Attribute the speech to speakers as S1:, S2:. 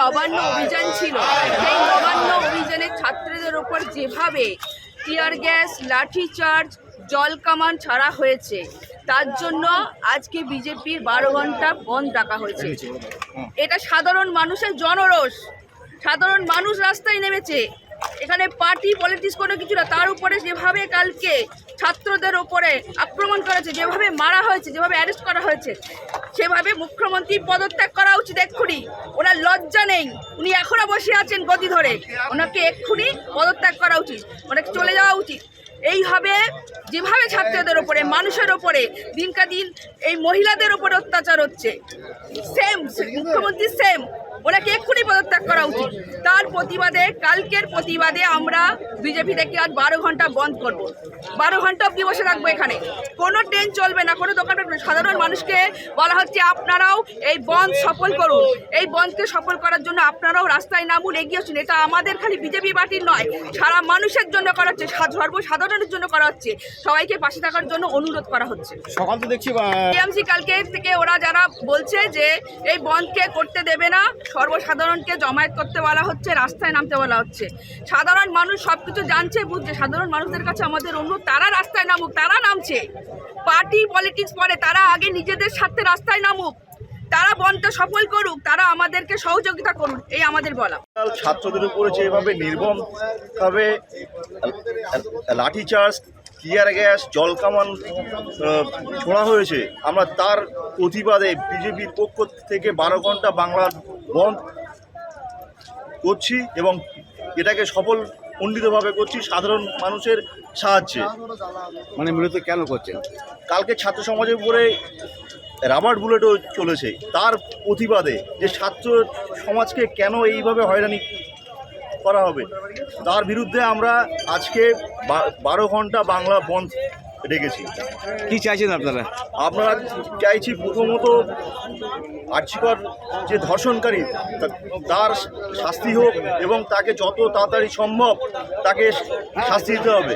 S1: নবান্ন অভিযান ছিল, সেই নবান্ন অভিযানে ছাত্রদের ওপর যেভাবে টিয়ার গ্যাস, লাঠি চার্জ, জল কামান ছাড়া হয়েছে, তার জন্য আজকে বিজেপির বারো ঘণ্টা বন্ধ ডাকা হয়েছে। এটা সাধারণ মানুষের জনরোষ। সাধারণ মানুষ রাস্তায় নেমেছে। এখানে পার্টি, পলিটিক্স কোনো কিছু না, তার উপরে যেভাবে কালকে ছাত্রদের ওপরে আক্রমণ করেছে, যেভাবে মারা হয়েছে, যেভাবে অ্যারেস্ট করা হয়েছে সেভাবে মুখ্যমন্ত্রী পদত্যাগ করা উচিত এক্ষুনি। ওনার লজ্জা নেই। উনি এখনও বসে আছেন গতি ধরে। ওনাকে এক্ষুনি পদত্যাগ করা উচিত। ওনাকে চলে যাওয়া উচিত। এইভাবে যেভাবে ছাত্রদের ওপরে মানুষের ওপরে দিনকা দিন এই মহিলাদের ওপরে অত্যাচার হচ্ছে। সেম মুখ্যমন্ত্রী সেম ওনাকে এক্ষুনি পদত্যাগ করা উচিত। তার প্রতিবাদে কালকের প্রতিবাদে আমরা বিজেপি থেকে আজ বারো ঘণ্টা বন্ধ করব। বারো ঘণ্টা অব্দি বসে থাকব এখানে। কোনো ট্রেন চলবে না কোনো দোকান সাধারণ মানুষকে বলা হচ্ছে আপনারাও এই বন্ধ সফল করুন। এই বন্ধকে সফল করার জন্য আপনারাও রাস্তায় নামুন এগিয়ে আসুন। এটা আমাদের খালি বিজেপি পার্টির নয় সারা মানুষের জন্য করা হচ্ছে। সর্বসাধারণের জন্য করা হচ্ছে। সবাইকে পাশে থাকার জন্য অনুরোধ করা হচ্ছে।
S2: সকাল তো দেখছি
S1: কালকে থেকে ওরা যারা বলছে যে এই বন্ধকে করতে দেবে না সর্বসাধারণকে জমায়েত করতে বলা হচ্ছে, রাস্তায় নামতে বলা হচ্ছে। সাধারণ মানুষ সব কিছু জানছে, বুঝছে। সাধারণ মানুষদের কাছে আমাদের অনুরোধ, তারা রাস্তায় নামুক, তারা নামছে। পার্টি, পলিটিক্স পরে তারা আগে নিজেদের স্বার্থে রাস্তায় নামুক। তারা বন্ধটা সফল করুক, তারা আমাদেরকে সহযোগিতা করুক, এই আমাদের বলা।
S3: ছাত্রদের উপরে যেভাবে নির্মমভাবে লাঠিচার্জ টিয়ার গ্যাস জল কামান ছোড়া হয়েছে। আমরা তার প্রতিবাদে বিজেপির পক্ষ থেকে বারো ঘণ্টা বাংলা বন্ধ করছি এবং এটাকে সফল খণ্ডিতভাবে করছি সাধারণ মানুষের সাহায্যে।
S2: মানে মূলত কেন করছেন?
S3: কালকে ছাত্র সমাজের উপরে রাবার বুলেটও চলেছে। তার প্রতিবাদে যে ছাত্র সমাজকে কেন এইভাবে হয়রানি করা হবে। তার বিরুদ্ধে আমরা আজকে বারো ঘণ্টা বাংলা বন্ধ ডেকেছি
S2: কি চাইছেন আপনারা?
S3: আমরা চাইছি প্রথমত আর্চিকর যে ধর্ষণকারী তার শাস্তি হোক এবং তাকে যত তাড়াতাড়ি সম্ভব তাকে শাস্তি দিতে হবে।